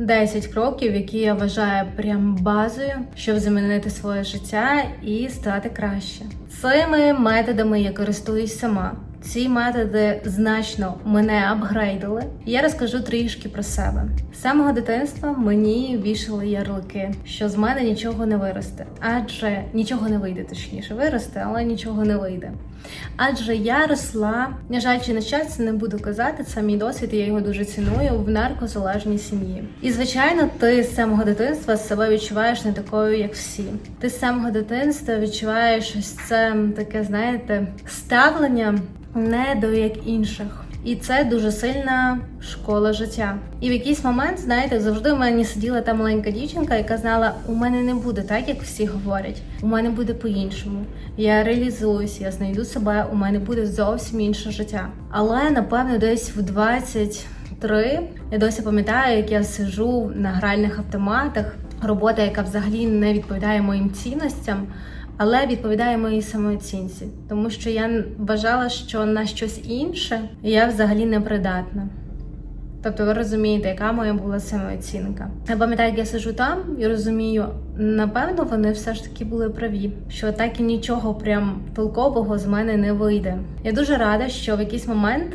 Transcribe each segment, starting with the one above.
10 кроків, які я вважаю прям базою, щоб змінити своє життя і стати краще. Цими методами я користуюсь сама. Ці методи значно мене апгрейдили. Я розкажу трішки про себе. З самого дитинства мені вішали ярлики, що з мене нічого не виросте, адже нічого не вийде, точніше виросте, але нічого не вийде. Адже я росла, на жаль, чи на щастя, не буду казати, це мій досвід, я його дуже ціную в наркозалежній сім'ї. І звичайно, ти з самого дитинства себе відчуваєш не такою, як всі. Ти з самого дитинства відчуваєш ось це таке, знаєте, ставлення не до як інших. І це дуже сильна школа життя. І в якийсь момент, знаєте, завжди в мене сиділа та маленька дівчинка, яка знала, у мене не буде так, як всі говорять. У мене буде по-іншому. Я реалізуюсь, я знайду себе, у мене буде зовсім інше життя. Але напевно, десь в 23 я досі пам'ятаю, як я сижу на гральних автоматах. Робота, яка взагалі не відповідає моїм цінностям але відповідає моїй самооцінці, тому що я вважала, що на щось інше я взагалі не придатна. Тобто, ви розумієте, яка моя була самооцінка. Я пам'ятаю, як я сижу там і розумію, напевно, вони все ж таки були праві, що так і нічого прям толкового з мене не вийде. Я дуже рада, що в якийсь момент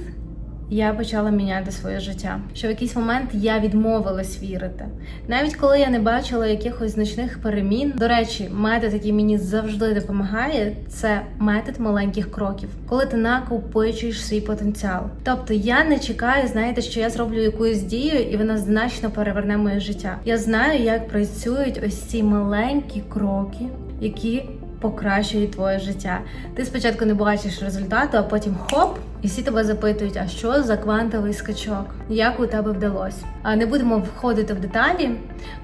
я почала міняти своє життя. Що в якийсь момент я відмовилась вірити, навіть коли я не бачила якихось значних перемін. До речі, метод, який мені завжди допомагає, це метод маленьких кроків, коли ти накопичуєш свій потенціал. Тобто я не чекаю, знаєте, що я зроблю якусь дію, і вона значно переверне моє життя. Я знаю, як працюють ось ці маленькі кроки, які покращують твоє життя. Ти спочатку не бачиш результату, а потім хоп, і всі тебе запитують, а що за квантовий скачок? Як у тебе вдалося? А не будемо входити в деталі,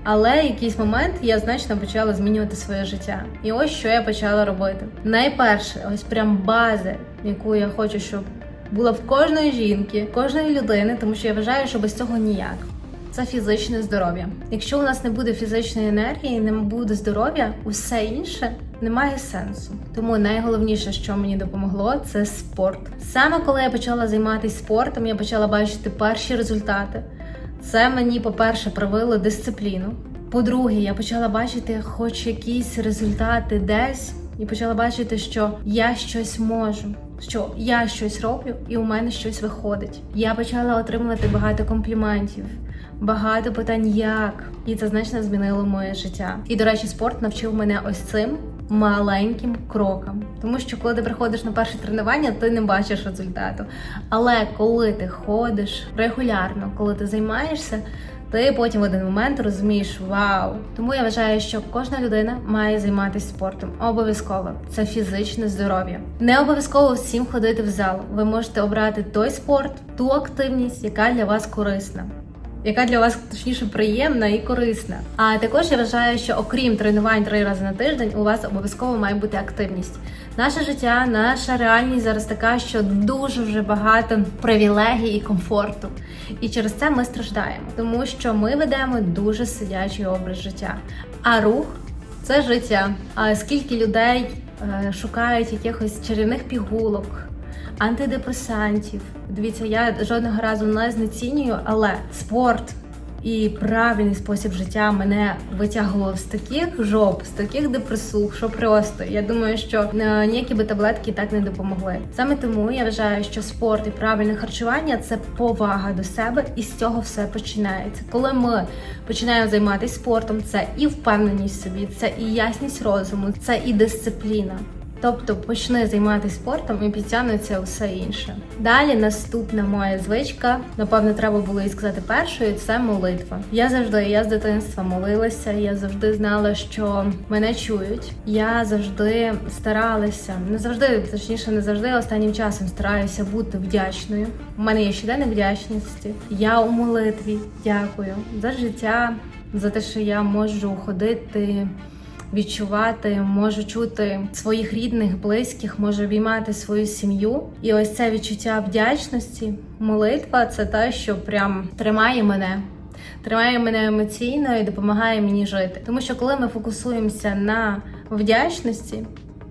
але якийсь момент я значно почала змінювати своє життя. І ось що я почала робити. Найперше, ось прям бази, яку я хочу, щоб була в кожної жінки, кожної людини, тому що я вважаю, що без цього ніяк. Це фізичне здоров'я. Якщо у нас не буде фізичної енергії, не буде здоров'я, усе інше немає сенсу. Тому найголовніше, що мені допомогло, це спорт. Саме коли я почала займатися спортом, я почала бачити перші результати. Це мені, по-перше, привило дисципліну. По-друге, я почала бачити хоч якісь результати десь, і почала бачити, що я щось можу. Що я щось роблю, і у мене щось виходить. Я почала отримувати багато компліментів багато питань, як і це значно змінило моє життя. І до речі, спорт навчив мене ось цим маленьким кроком. Тому що коли ти приходиш на перше тренування, ти не бачиш результату. Але коли ти ходиш регулярно, коли ти займаєшся. Ти потім в один момент розумієш вау. Тому я вважаю, що кожна людина має займатися спортом. Обов'язково це фізичне здоров'я. Не обов'язково всім ходити в зал. Ви можете обрати той спорт, ту активність, яка для вас корисна яка для вас точніше приємна і корисна. А також я вважаю, що окрім тренувань три рази на тиждень, у вас обов'язково має бути активність. Наше життя, наша реальність зараз така, що дуже вже багато привілегій і комфорту. І через це ми страждаємо, тому що ми ведемо дуже сидячий образ життя. А рух це життя. А скільки людей е, шукають якихось чарівних пігулок, антидепресантів. Дивіться, я жодного разу не знецінюю, але спорт і правильний спосіб життя мене витягував з таких жоп, з таких депресух, що просто я думаю, що е, ніякі би таблетки так не допомогли. Саме тому я вважаю, що спорт і правильне харчування це повага до себе, і з цього все починається. Коли ми починаємо займатися спортом, це і впевненість в собі, це і ясність розуму, це і дисципліна. Тобто почни займатися спортом і підтягнеться усе інше. Далі наступна моя звичка, напевно, треба було її сказати першою. Це молитва. Я завжди, я з дитинства молилася. Я завжди знала, що мене чують. Я завжди старалася, не завжди, точніше, не завжди останнім часом стараюся бути вдячною. У мене є щоденна вдячності. Я у молитві дякую за життя, за те, що я можу ходити відчувати, можу чути своїх рідних, близьких, можу обіймати свою сім'ю. І ось це відчуття вдячності, молитва це те, що прям тримає мене. Тримає мене емоційно і допомагає мені жити. Тому що коли ми фокусуємося на вдячності,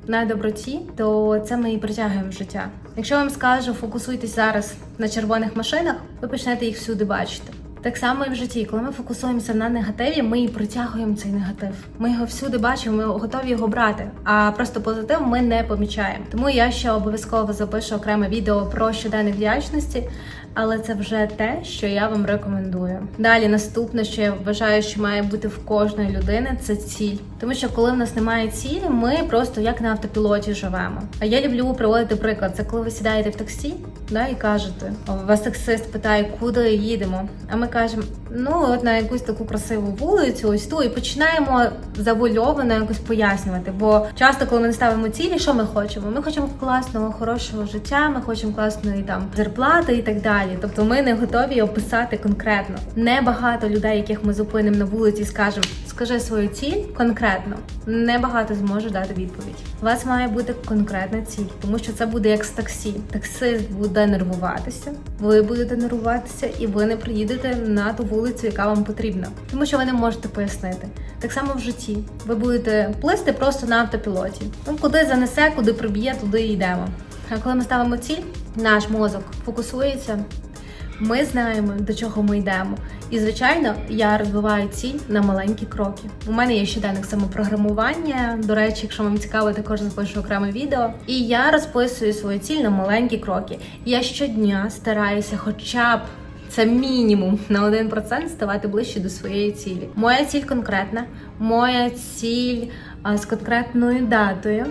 на доброті, то це ми і притягуємо життя. Якщо вам скажу, фокусуйтесь зараз на червоних машинах, ви почнете їх всюди бачити. Так само і в житті, коли ми фокусуємося на негативі, ми і притягуємо цей негатив. Ми його всюди бачимо, ми готові його брати. А просто позитив ми не помічаємо. Тому я ще обов'язково запишу окреме відео про щоденник вдячності, але це вже те, що я вам рекомендую. Далі наступне, що я вважаю, що має бути в кожної людини, це ціль. Тому що коли в нас немає цілі, ми просто як на автопілоті живемо. А я люблю приводити приклад. Це коли ви сідаєте в таксі, да, і кажете, вас таксист питає, куди їдемо. А ми кажемо, ну от на якусь таку красиву вулицю, ось ту, і починаємо завульовано якось пояснювати. Бо часто, коли ми не ставимо цілі, що ми хочемо? Ми хочемо класного, хорошого життя, ми хочемо класної там зарплати і так далі. Тобто ми не готові описати конкретно. Небагато людей, яких ми зупинимо на вулиці, скажемо, скажи свою ціль конкретно. Небагато зможе дати відповідь. У вас має бути конкретна ціль, тому що це буде як з таксі. Таксист буде нервуватися, ви будете нервуватися, і ви не приїдете на ту вулицю, яка вам потрібна, тому що ви не можете пояснити. Так само в житті. Ви будете плисти просто на автопілоті. Ну куди занесе, куди приб'є, туди йдемо. Коли ми ставимо ціль, наш мозок фокусується. Ми знаємо, до чого ми йдемо. І, звичайно, я розбиваю ціль на маленькі кроки. У мене є щоденник самопрограмування. До речі, якщо вам цікаво, також запишу окреме відео. І я розписую свою ціль на маленькі кроки. Я щодня стараюся, хоча б це мінімум на 1% ставати ближче до своєї цілі. Моя ціль конкретна, моя ціль з конкретною датою.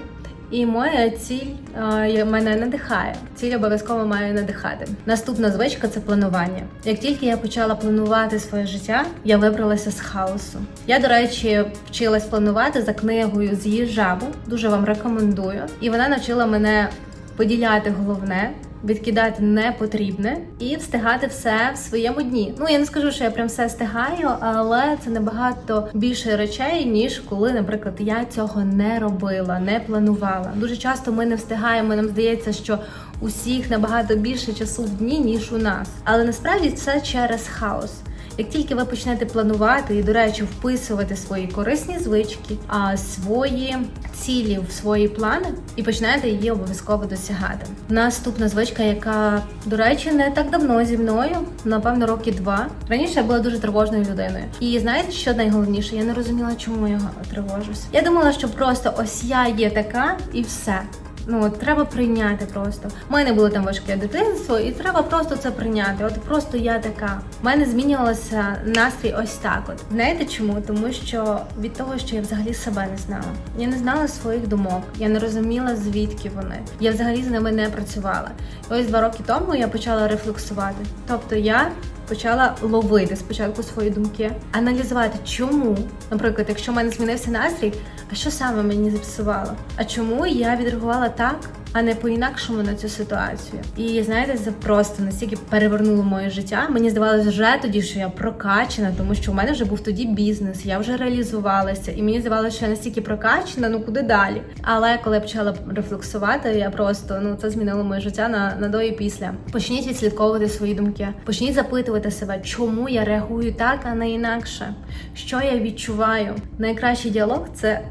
І моя ціль е, мене надихає. Ціль обов'язково має надихати. Наступна звичка це планування. Як тільки я почала планувати своє життя, я вибралася з хаосу. Я, до речі, вчилась планувати за книгою з жабу. Дуже вам рекомендую. І вона навчила мене поділяти головне. Відкидати непотрібне і встигати все в своєму дні. Ну я не скажу, що я прям все встигаю, але це набагато більше речей, ніж коли, наприклад, я цього не робила, не планувала. Дуже часто ми не встигаємо. Нам здається, що усіх набагато більше часу в дні, ніж у нас. Але насправді це через хаос. Як тільки ви почнете планувати і, до речі, вписувати свої корисні звички, а свої цілі в свої плани, і почнете її обов'язково досягати. Наступна звичка, яка, до речі, не так давно зі мною, напевно, роки два. Раніше я була дуже тривожною людиною. І знаєте, що найголовніше? Я не розуміла, чому я тривожусь. Я думала, що просто ось я є така і все. Ну треба прийняти просто. У мене було там важке дитинство, і треба просто це прийняти. От просто я така. У мене змінювався настрій ось так. От знаєте чому? Тому що від того, що я взагалі себе не знала. Я не знала своїх думок, я не розуміла звідки вони. Я взагалі з ними не працювала. І ось два роки тому я почала рефлексувати. Тобто я почала ловити спочатку свої думки, аналізувати, чому, наприклад, якщо в мене змінився настрій, а що саме мені зіпсувало? А чому я відреагувала так, а не по-інакшому на цю ситуацію? І знаєте, це просто настільки перевернуло моє життя. Мені здавалося вже тоді, що я прокачана, тому що у мене вже був тоді бізнес, я вже реалізувалася, і мені здавалося, що я настільки прокачана, ну куди далі? Але коли я почала рефлексувати, я просто ну це змінило моє життя на, на до і після. Почніть відслідковувати свої думки, почніть запитувати себе, чому я реагую так, а не інакше, що я відчуваю. Найкращий діалог це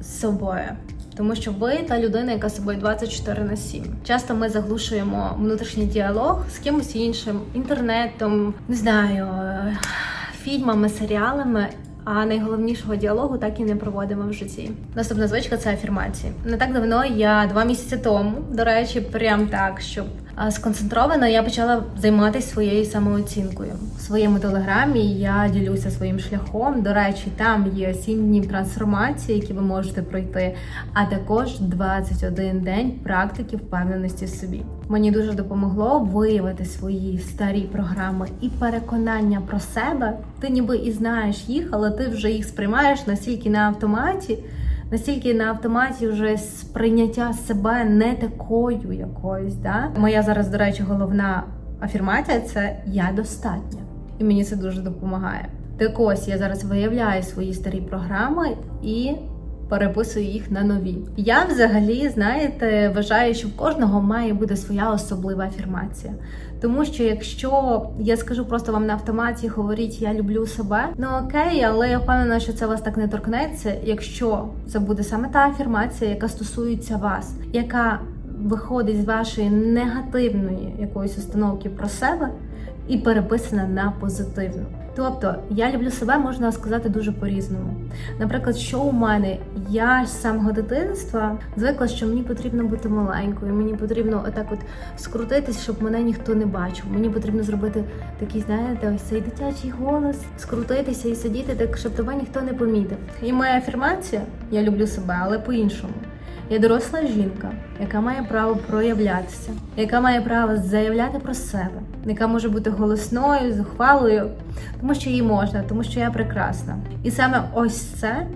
з собою. Тому що ви та людина, яка собою 24 на 7. Часто ми заглушуємо внутрішній діалог з кимось іншим, інтернетом, не знаю, е, фільмами, серіалами. А найголовнішого діалогу так і не проводимо в житті. Наступна звичка це афірмації. Не так давно я два місяці тому, до речі, прям так, щоб сконцентровано я почала займатися своєю самооцінкою. В своєму телеграмі я ділюся своїм шляхом. До речі, там є 7 днів трансформації, які ви можете пройти, а також 21 день практики впевненості в собі. Мені дуже допомогло виявити свої старі програми і переконання про себе. Ти ніби і знаєш їх, але ти вже їх сприймаєш настільки на автоматі. Настільки на автоматі вже сприйняття себе не такою якоюсь. Да? Моя зараз, до речі, головна афірмація це я достатня. І мені це дуже допомагає. Так ось я зараз виявляю свої старі програми і переписую їх на нові. Я взагалі, знаєте, вважаю, що в кожного має бути своя особлива афірмація. Тому що якщо я скажу просто вам на автоматі, говоріть я люблю себе, ну окей, але я впевнена, що це вас так не торкнеться, якщо це буде саме та афірмація, яка стосується вас, яка виходить з вашої негативної якоїсь установки про себе. і переписана на позитивну. Тобто я люблю себе, можна сказати дуже по-різному. Наприклад, що у мене я з самого дитинства звикла, що мені потрібно бути маленькою. Мені потрібно отак, от скрутитись, щоб мене ніхто не бачив. Мені потрібно зробити такий, знаєте, ось цей дитячий голос, скрутитися і сидіти так, щоб тебе ніхто не помітив. І моя афірмація я люблю себе, але по-іншому. Я доросла жінка, яка має право проявлятися, яка має право заявляти про себе, яка може бути голосною, зухвалою, тому що їй можна, тому що я прекрасна. І саме ось це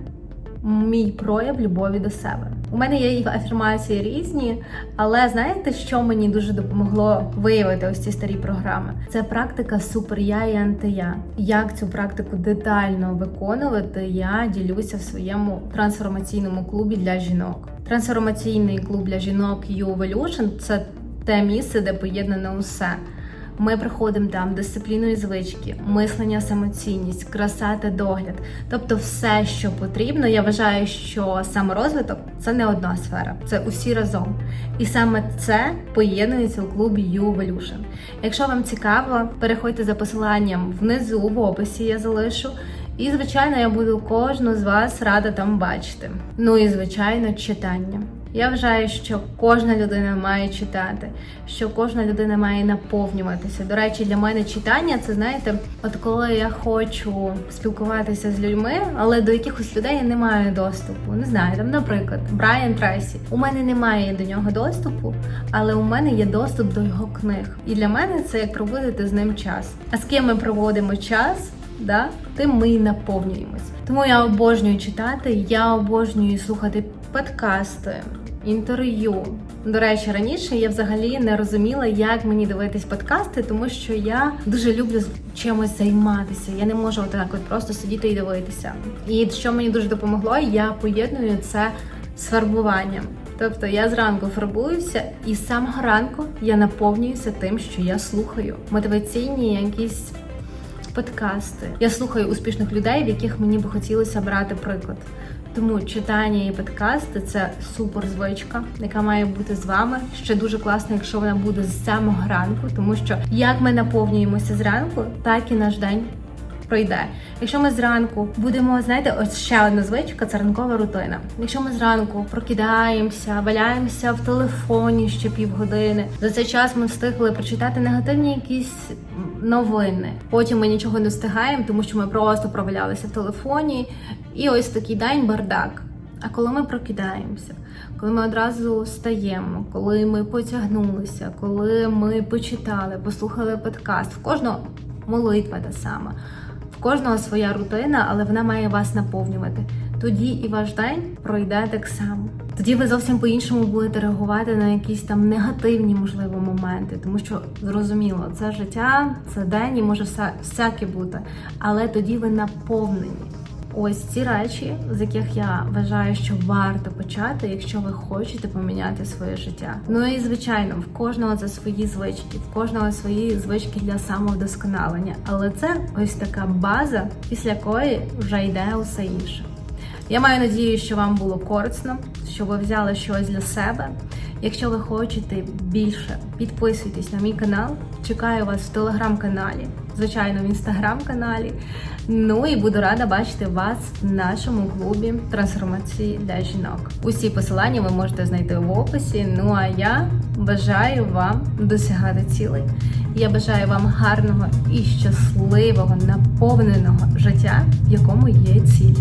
мій прояв любові до себе. У мене є афірмації різні, але знаєте, що мені дуже допомогло виявити ось ці старі програми? Це практика супер я і антия. Як цю практику детально виконувати, я ділюся в своєму трансформаційному клубі для жінок. Трансформаційний клуб для жінок You Evolution – це те місце, де поєднане усе. Ми приходимо там дисципліну і звички, мислення, самоцінність, краса та догляд. Тобто, все, що потрібно. Я вважаю, що саморозвиток це не одна сфера, це усі разом. І саме це поєднується у клубі Evolution. Якщо вам цікаво, переходьте за посиланням внизу в описі. Я залишу. І, звичайно, я буду кожну з вас рада там бачити. Ну і звичайно, читання. Я вважаю, що кожна людина має читати, що кожна людина має наповнюватися. До речі, для мене читання це знаєте, от коли я хочу спілкуватися з людьми, але до якихось людей я не маю доступу. Не знаю, там, наприклад, Брайан Трейсі. У мене немає до нього доступу, але у мене є доступ до його книг. І для мене це як проводити з ним час. А з ким ми проводимо час? Да, тим ми і наповнюємось. Тому я обожнюю читати, я обожнюю слухати подкасти, інтерв'ю. До речі, раніше я взагалі не розуміла, як мені дивитись подкасти, тому що я дуже люблю чимось займатися. Я не можу отак от просто сидіти і дивитися. І що мені дуже допомогло, я поєдную це з фарбуванням. Тобто я зранку фарбуюся, і з самого ранку я наповнююся тим, що я слухаю мотиваційні якісь подкасти. Я слухаю успішних людей, в яких мені би хотілося брати приклад. Тому читання і подкасти це супер звичка, яка має бути з вами. Ще дуже класно, якщо вона буде з самого ранку, тому що як ми наповнюємося зранку, так і наш день пройде. Якщо ми зранку будемо, знаєте, ось ще одна звичка це ранкова рутина. Якщо ми зранку прокидаємося, валяємося в телефоні ще півгодини, за цей час ми встигли прочитати негативні якісь новини. Потім ми нічого не встигаємо, тому що ми просто провалялися в телефоні. І ось такий день бардак. А коли ми прокидаємося, коли ми одразу встаємо, коли ми потягнулися, коли ми почитали, послухали подкаст, в кожного молитва та сама, кожного своя рутина, але вона має вас наповнювати. Тоді і ваш день пройде так само. Тоді ви зовсім по-іншому будете реагувати на якісь там негативні, можливо, моменти, тому що зрозуміло, це життя, це день і може все всяке бути, але тоді ви наповнені. Ось ці речі, з яких я вважаю, що варто почати, якщо ви хочете поміняти своє життя. Ну і звичайно, в кожного це свої звички, в кожного свої звички для самовдосконалення. Але це ось така база, після якої вже йде усе інше. Я маю надію, що вам було корисно, що ви взяли щось для себе. Якщо ви хочете більше, підписуйтесь на мій канал. Чекаю вас в телеграм-каналі, звичайно, в інстаграм-каналі. Ну і буду рада бачити вас в нашому клубі трансформації для жінок. Усі посилання ви можете знайти в описі. Ну а я бажаю вам досягати цілей. Я бажаю вам гарного і щасливого, наповненого життя, в якому є ціль.